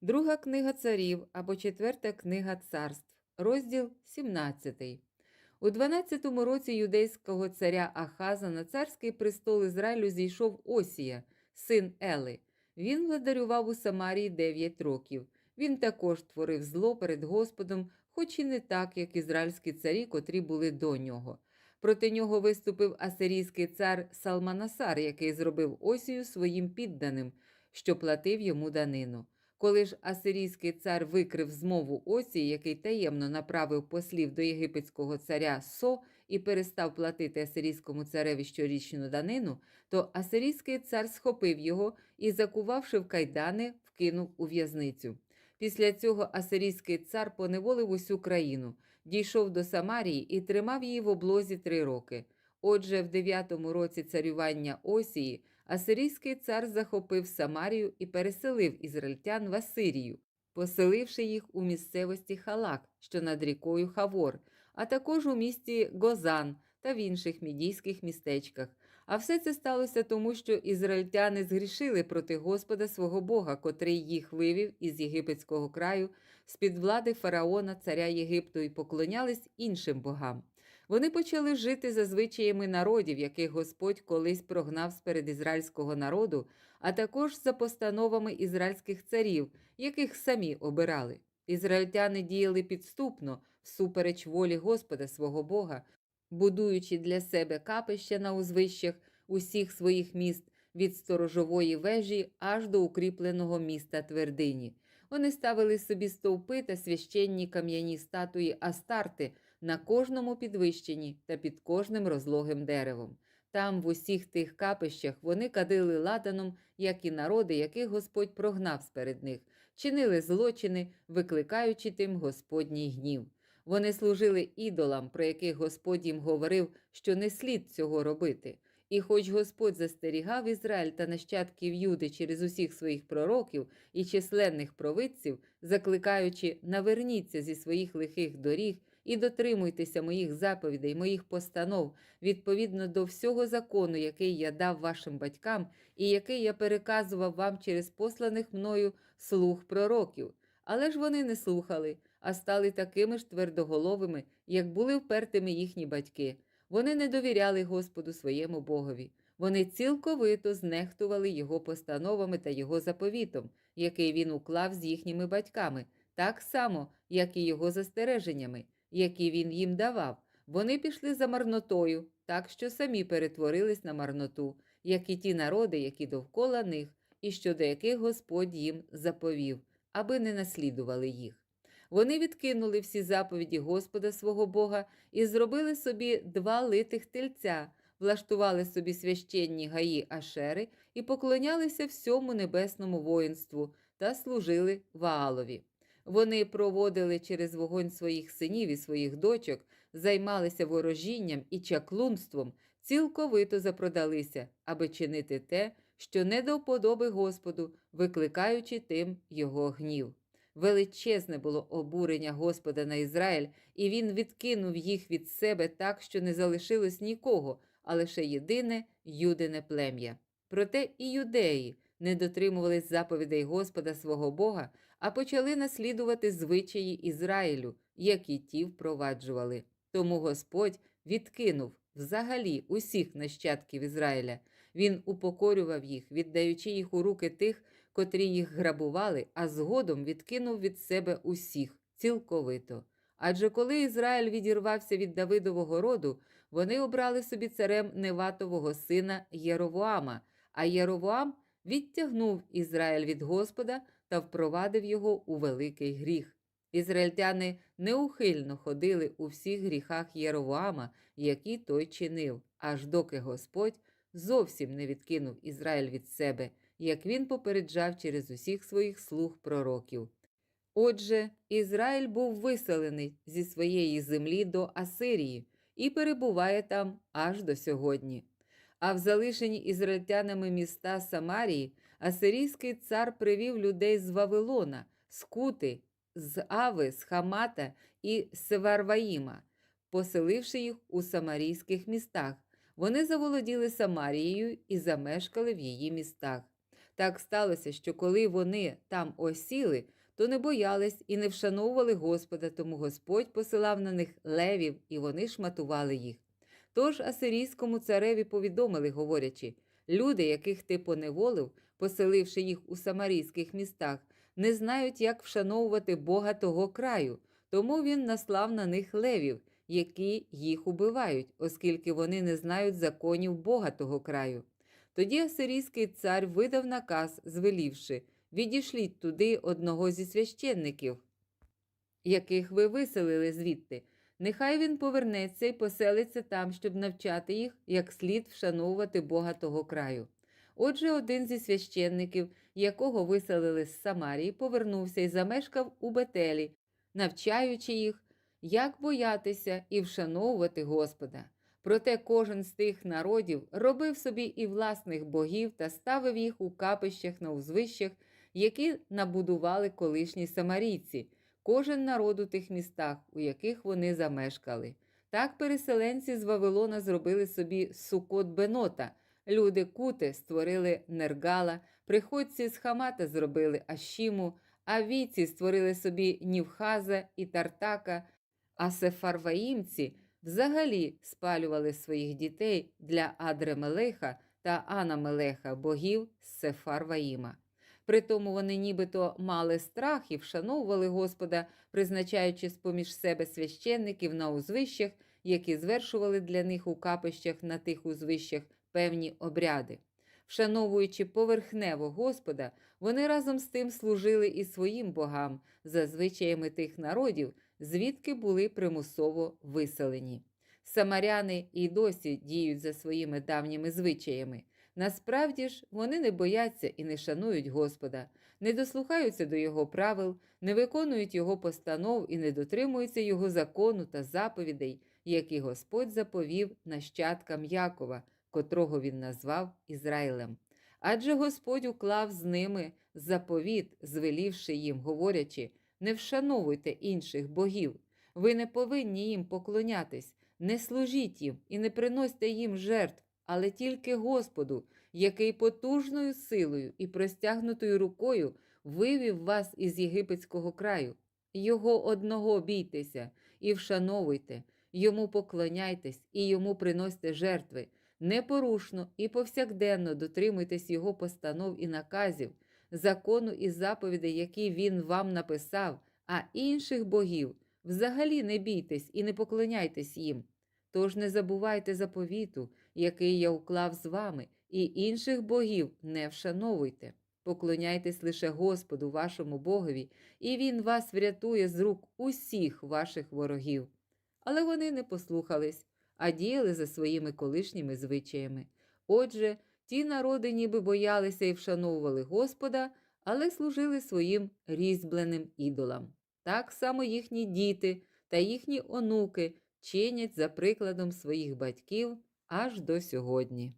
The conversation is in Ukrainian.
Друга книга царів або четверта книга царств, розділ 17. У 12-му році юдейського царя Ахаза на царський престол Ізраїлю зійшов Осія, син Ели. Він владарював у Самарії 9 років. Він також творив зло перед Господом, хоч і не так, як ізраїльські царі, котрі були до нього. Проти нього виступив асирійський цар Салманасар, який зробив Осію своїм підданим, що платив йому данину. Коли ж асирійський цар викрив змову Осії, який таємно направив послів до єгипетського царя Со і перестав платити асирійському цареві щорічну данину, то асирійський цар схопив його і, закувавши в кайдани, вкинув у в'язницю. Після цього асирійський цар поневолив усю країну, дійшов до Самарії і тримав її в облозі три роки. Отже, в дев'ятому році царювання Осії асирійський цар захопив Самарію і переселив ізраїльтян в Асирію, поселивши їх у місцевості Халак, що над рікою Хавор, а також у місті Гозан та в інших мідійських містечках. А все це сталося тому, що ізраїльтяни згрішили проти Господа свого Бога, котрий їх вивів із єгипетського краю, з-під влади фараона, царя Єгипту, і поклонялись іншим богам. Вони почали жити за звичаями народів, яких Господь колись прогнав сперед ізраїльського народу, а також за постановами ізраїльських царів, яких самі обирали. Ізраїльтяни діяли підступно, всупереч волі Господа свого Бога, будуючи для себе капища на узвищах усіх своїх міст від сторожової вежі аж до укріпленого міста твердині. Вони ставили собі стовпи та священні кам'яні статуї Астарти на кожному підвищенні та під кожним розлогим деревом. Там, в усіх тих капищах, вони кадили ладаном, як і народи, яких Господь прогнав сперед них, чинили злочини, викликаючи тим Господній гнів. Вони служили ідолам, про яких Господь їм говорив, що не слід цього робити. І хоч Господь застерігав Ізраїль та нащадків Юди через усіх своїх пророків і численних провидців, закликаючи наверніться зі своїх лихих доріг і дотримуйтеся моїх заповідей, моїх постанов відповідно до всього закону, який я дав вашим батькам, і який я переказував вам через посланих мною слуг пророків. Але ж вони не слухали, а стали такими ж твердоголовими, як були впертими їхні батьки. Вони не довіряли Господу своєму Богові. Вони цілковито знехтували його постановами та його заповітом, який він уклав з їхніми батьками, так само, як і його застереженнями, які він їм давав. Вони пішли за марнотою, так що самі перетворились на марноту, як і ті народи, які довкола них, і щодо яких Господь їм заповів, аби не наслідували їх. Вони відкинули всі заповіді Господа свого Бога і зробили собі два литих тельця, влаштували собі священні гаї Ашери і поклонялися всьому небесному воїнству та служили Ваалові. Вони проводили через вогонь своїх синів і своїх дочок, займалися ворожінням і чаклунством, цілковито запродалися, аби чинити те, що не до вподоби Господу, викликаючи тим його гнів. Величезне було обурення Господа на Ізраїль, і він відкинув їх від себе так, що не залишилось нікого, а лише єдине юдине плем'я. Проте і юдеї не дотримувались заповідей Господа свого Бога, а почали наслідувати звичаї Ізраїлю, які ті впроваджували. Тому Господь відкинув взагалі усіх нащадків Ізраїля. Він упокорював їх, віддаючи їх у руки тих, котрі їх грабували, а згодом відкинув від себе усіх цілковито. Адже коли Ізраїль відірвався від Давидового роду, вони обрали собі царем Неватового сина Єровоама, а Єровоам відтягнув Ізраїль від Господа та впровадив його у великий гріх. Ізраїльтяни неухильно ходили у всіх гріхах Єровоама, які той чинив, аж доки Господь зовсім не відкинув Ізраїль від себе, як він попереджав через усіх своїх слуг пророків. Отже, Ізраїль був виселений зі своєї землі до Асирії і перебуває там аж до сьогодні. А в залишені ізраїльтянами міста Самарії асирійський цар привів людей з Вавилона, з Кути, з Ави, з Хамата і Севарваїма, поселивши їх у самарійських містах. Вони заволоділи Самарією і замешкали в її містах. Так сталося, що коли вони там осіли, то не боялись і не вшановували Господа, тому Господь посилав на них левів, і вони шматували їх. Тож асирійському цареві повідомили, говорячи: люди, яких ти поневолив, поселивши їх у самарійських містах, не знають, як вшановувати Бога того краю, тому він наслав на них левів, які їх убивають, оскільки вони не знають законів Бога того краю. Тоді асирійський цар видав наказ, звелівши відішліть туди одного зі священників, яких ви виселили звідти. Нехай він повернеться і поселиться там, щоб навчати їх, як слід вшановувати Бога того краю. Отже, один зі священників, якого виселили з Самарії, повернувся і замешкав у Бетелі, навчаючи їх, як боятися і вшановувати Господа. Проте кожен з тих народів робив собі і власних богів та ставив їх у капищах на узвищах, які набудували колишні самарійці, кожен народ у тих містах, у яких вони замешкали. Так переселенці з Вавилона зробили собі сукот Бенота, люди Кути створили Нергала, приходці з Хамата зробили Ашіму, а війці створили собі Нівхаза і Тартака, а сефарваїмці взагалі спалювали своїх дітей для Адремелеха та Анамелеха, богів з Сефарваїма. Притому вони нібито мали страх і вшановували Господа, призначаючи з-поміж себе священників на узвищах, які звершували для них у капищах на тих узвищах певні обряди. Вшановуючи поверхнево Господа, вони разом з тим служили і своїм богам за звичаями тих народів, звідки були примусово виселені. Самаряни і досі діють за своїми давніми звичаями. Насправді ж вони не бояться і не шанують Господа, не дослухаються до Його правил, не виконують Його постанов і не дотримуються Його закону та заповідей, які Господь заповів нащадкам Якова, котрого він назвав Ізраїлем. Адже Господь уклав з ними заповіт, звелівши їм, говорячи: не вшановуйте інших богів, ви не повинні їм поклонятись, не служіть їм і не приносьте їм жертв, але тільки Господу, який потужною силою і простягнутою рукою вивів вас із єгипетського краю. Його одного бійтеся і вшановуйте, йому поклоняйтесь і йому приносьте жертви. Непорушно і повсякденно дотримуйтесь його постанов і наказів, закону і заповідей, які він вам написав, а інших богів взагалі не бійтесь і не поклоняйтесь їм. Тож не забувайте заповіту, який я уклав з вами, і інших богів не вшановуйте. Поклоняйтесь лише Господу, вашому Богові, і Він вас врятує з рук усіх ваших ворогів. Але вони не послухались, а діяли за своїми колишніми звичаями. Отже, ті народи ніби боялися і вшановували Господа, але служили своїм різьбленим ідолам. Так само їхні діти та їхні онуки чинять за прикладом своїх батьків аж до сьогодні.